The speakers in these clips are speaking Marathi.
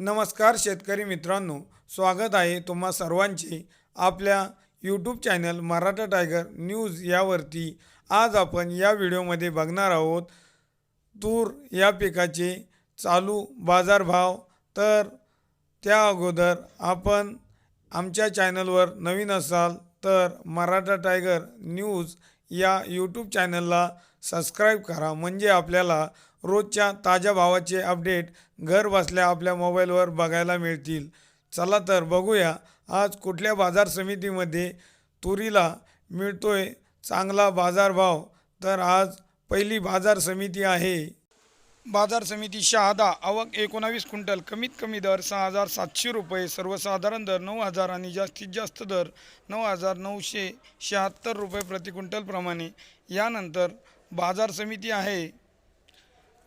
नमस्कार शेतकरी मित्रांनो स्वागत आहे तुम्हा सर्वांचे आपल्या YouTube channel Maratha tiger news यावरती. आज आपण या व्हिडिओमध्ये बघणार आहोत तूर या पिकाचे चालू बाजारभाव. तर त्या अगोदर आपण आमच्या चॅनलवर नवीन असाल तर मराठा टायगर न्यूज या यूट्यूब चॅनलला सबस्क्राईब करा. म्हणजे आपल्याला रोजच्या ताज्या भावाचे अपडेट घर बसल्या आपल्या मोबाईलवर बघायला मिळतील. चला तर बघूया. आज कुठल्या बाजार समितीमध्ये तुरीला मिळतोय चांगला बाजारभाव? तर आज पहिली बाजार समिती आहे. बाजार समिती शहादा आवक एकोणावीस क्विंटल कमीत कमी दर सहा हजार सातशे रुपये सर्वसाधारण दर नऊ हजार आणि जास्तीत जास्त दर नऊ हजार नऊशे शहात्तर रुपये प्रति क्विंटलप्रमाणे यानंतर बाजार समिती आहे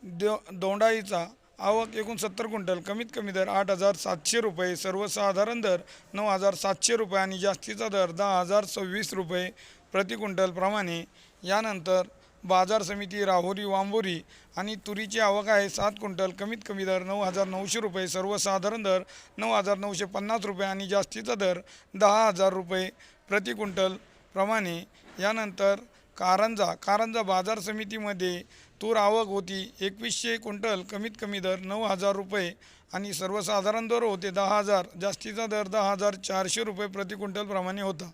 दो दोंडाईचा आवक एकोणसत्तर क्विंटल कमीत कमी दर आठ हजार सातशे रुपये सर्वसाधारण दर नऊ हजार सातशे रुपये आणि जास्तीचा दर दहा हजार सव्वीस रुपये प्रति क्विंटलप्रमाणे यानंतर बाजार समिती राहुरी वांबोरी आणि तुरीची आवक आहे. सात क्विंटल कमीत कमी दर नऊ हजार नऊशे रुपये सर्वसाधारण दर नऊ हजार नऊशे पन्नास रुपये आणि जास्तीचा दर दहा हजार रुपये प्रति क्विंटल प्रमाणे. यानंतर कारंजा कारंजा बाजार समितीमध्ये तूर आवक होती एकवीसशे क्विंटल कमीत कमी दर नऊ हजार रुपये आणि सर्वसाधारण दर होते दहा हजार जास्तीचा दर दहा हजार चारशे रुपये प्रति क्विंटलप्रमाणे होता.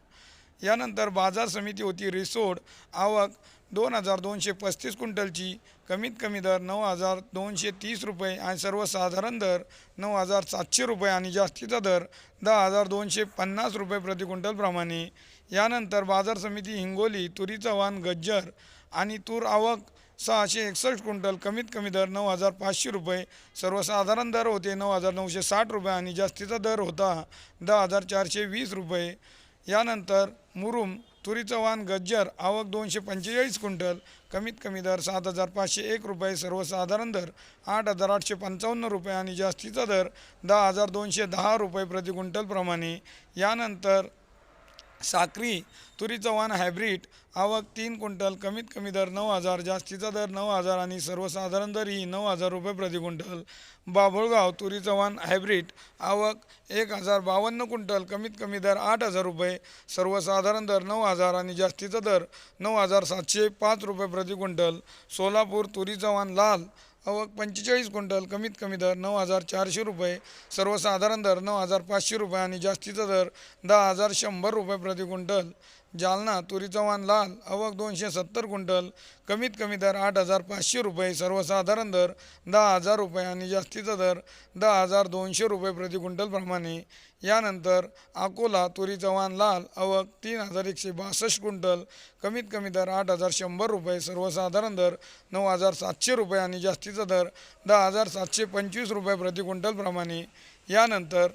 यानंतर बाजार समिती होती रिसोड आवक दोन हजार दोनशे पस्तीस क्विंटलची कमीत कमी दर नऊ हजार दोनशे तीस रुपये आणि सर्वसाधारण दर नऊ हजार सातशे रुपये आणि जास्तीचा दर दहा हजार दोनशे पन्नास रुपये प्रति क्विंटलप्रमाणे यानंतर बाजार समिती हिंगोली तुरीचा वाहन गज्जर आणि तूर आवक सहाशे एकसष्ट क्विंटल कमीत कमी दर नऊ हजार पाचशे रुपये. सर्वसाधारण दर होते नऊ हजार नऊशे साठ रुपये आणि जास्तीचा दर होता दहा हजार चारशे वीस रुपये. यानंतर मुरुम तुरीचं वाण गज्जर आवक दोनशे पंचेचाळीस क्विंटल कमीत कमी दर सात हजार पाचशे एक रुपये सर्वसाधारण दर आठ हजार आठशे पंचावन्न रुपये आणि जास्तीचा दर दहा हजार दोनशे दहा रुपये प्रति क्विंटलप्रमाणे यानंतर साक्री तुरीचं वाण हायब्रीड आवक तीन क्विंटल कमीत कमी दर नऊ हजार जास्तीचा दर नऊ हजार आणि सर्वसाधारण दर ही नऊ हजार रुपये प्रति क्विंटल. बाभुळगाव तुरीचं चव्हाण हायब्रीड आवक एक हजार बावन्न क्विंटल कमीत कमी दर आठ हजार रुपये सर्वसाधारण दर नऊ हजार आणि जास्तीचा दर नऊ हजार सातशे पाच रुपये प्रति क्विंटल. सोलापूर तुरी चव्हाण लाल आवक पंचेचाळीस क्विंटल कमीत कमी दर नऊ हजार चारशे रुपये सर्वसाधारण दर नऊ हजार पाचशे रुपये आणि जास्तीचा दर दहा हजार शंभर रुपये प्रति क्विंटल. जालना तुरी चव्हाण लाल आवक दोनशे सत्तर क्विंटल कमीत कमी दर आठ हजार पाचशे रुपये सर्वसाधारण दर दहा हजार रुपये आणि जास्तीचा दर दहा हजार दोनशे रुपये प्रति क्विंटलप्रमाणे यानंतर अकोला तुरी चव्हाण लाल आवक तीन हजार एकशे बासष्ट क्विंटल कमीत कमी दर आठ हजार शंभर रुपये सर्वसाधारण दर नऊ हजार सातशे रुपये आणि जास्तीचा दर दहा हजार सातशे पंचवीस रुपये प्रति क्विंटलप्रमाणे यानंतर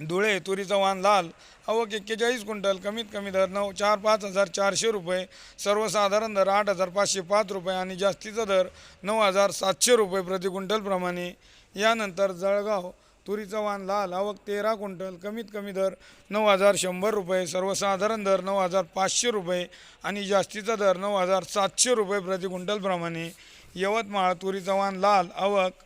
धुळे तुरीचं वाण लाल आवक एक्केचाळीस क्विंटल कमीत कमी दर नऊ चार पाच हजार चारशे रुपये सर्वसाधारण दर आठ हजार पाचशे पाच रुपये आणि जास्तीचा दर नऊ हजार सातशे रुपये प्रति क्विंटलप्रमाणे यानंतर जळगाव तुरीचं वाण लाल आवक तेरा क्विंटल कमीत कमी दर नऊ हजार शंभर रुपये सर्वसाधारण दर नऊ हजार पाचशे रुपये आणि जास्तीचा दर नऊ हजार सातशे रुपये प्रति क्विंटलप्रमाणे यवतमाळ तुरीचं वाण लाल आवक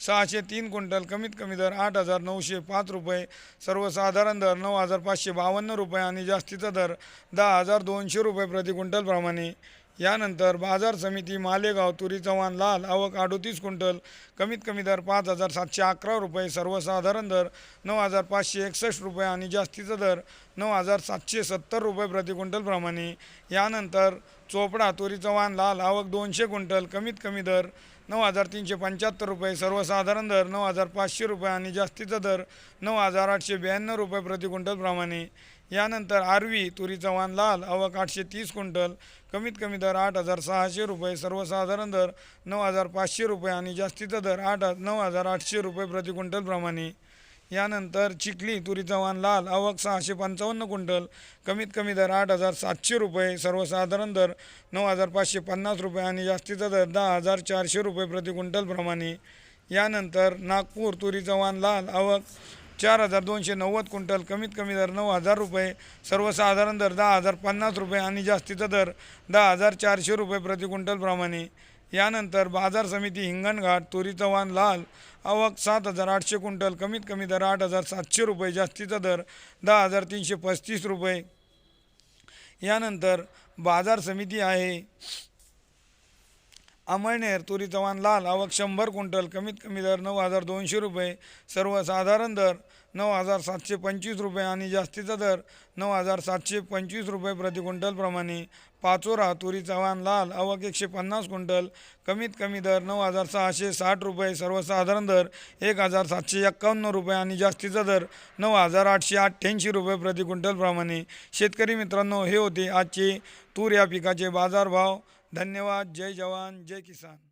सहाशे तीन क्विंटल कमीत कमी दर आठ हजार नऊशे पाच रुपये सर्वसाधारण दर नऊ हजार पाचशे बावन्न रुपये आणि जास्तीचा दर दहा हजार दोनशे रुपये प्रति क्विंटलप्रमाणे यानंतर बाजार समिती मालेगाव तुरी चव्हाण लाल आवक अडोतीस क्विंटल कमीत कमी दर पाच हजार सातशे अकरा रुपये सर्वसाधारण दर नऊ हजार पाचशे एकसष्ट रुपये आणि जास्तीचा दर नऊ हजार सातशे सत्तर रुपये प्रति क्विंटलप्रमाणे यानंतर चोपडा तुरीचं वाण लाल आवक दोनशे क्विंटल कमीत कमी दर नऊ हजार तीनशे पंच्याहत्तर रुपये सर्वसाधारण दर नऊ हजार पाचशे रुपये आणि जास्तीचा दर नऊ हजार आठशे ब्याण्णव रुपये प्रति क्विंटलप्रमाणे यानंतर आरवी तुरीचा वाण लाल आवक आठशे तीस क्विंटल कमीत कमी दर आठ हजार सहाशे रुपये सर्वसाधारण दर नऊ हजार पाचशे रुपये आणि जास्तीचा दर आठ नऊ हजार आठशे रुपये प्रति क्विंटलप्रमाणे यानंतर चिखली तुरीचा वाण लाल आवक सहाशे पंचावन्न क्विंटल कमीत कमी दर आठ हजार सातशे रुपये सर्वसाधारण दर नऊ हजार पाचशे पन्नास रुपये आणि जास्तीचा दर दहा हजार चारशे रुपये प्रति क्विंटलप्रमाणे यानंतर नागपूर तुरीचा वाण लाल आवक चार हजार दोनशे नव्वद क्विंटल कमीत कमी दर नऊ हजार रुपये सर्वसाधारण दर दहा हजार पन्नास रुपये आणि जास्तीचा दर दहा हजार चारशे रुपये प्रति क्विंटलप्रमाणे यानंतर बाजार समिती हिंगणघाट तुरीचा वाण लाल आवक सात हजार आठशे क्विंटल कमीत कमी दर आठ हजार सातशे रुपये जास्तीचा दर दहा हजार तीनशे पस्तीस रुपये. यानंतर बाजार समिती आहे. अमळनेर तुरी चव्हाण लाल आवक शंभर क्विंटल कमीत कमी दर नऊ हजार दोनशे रुपये. सर्वसाधारण दर नऊ हजार सातशे पंचवीस रुपये आणि जास्तीचा दर नऊ हजार सातशे पंचवीस रुपये प्रति क्विंटलप्रमाणे पाचोरा तुरी चव्हाण लाल अवक एकशे पन्नास क्विंटल. कमीत कमी दर नऊ हजार सहाशे साठ रुपये सर्वसाधारण दर एक हजार सातशे एक्कावन्न रुपये आणि जास्तीचा दर नऊ हजार आठशे अठ्ठ्याऐंशी रुपये प्रति क्विंटलप्रमाणे शेतकरी मित्रांनो हे होते आजचे तूर या पिकाचे बाजारभाव. धन्यवाद जय जवान जय किसान.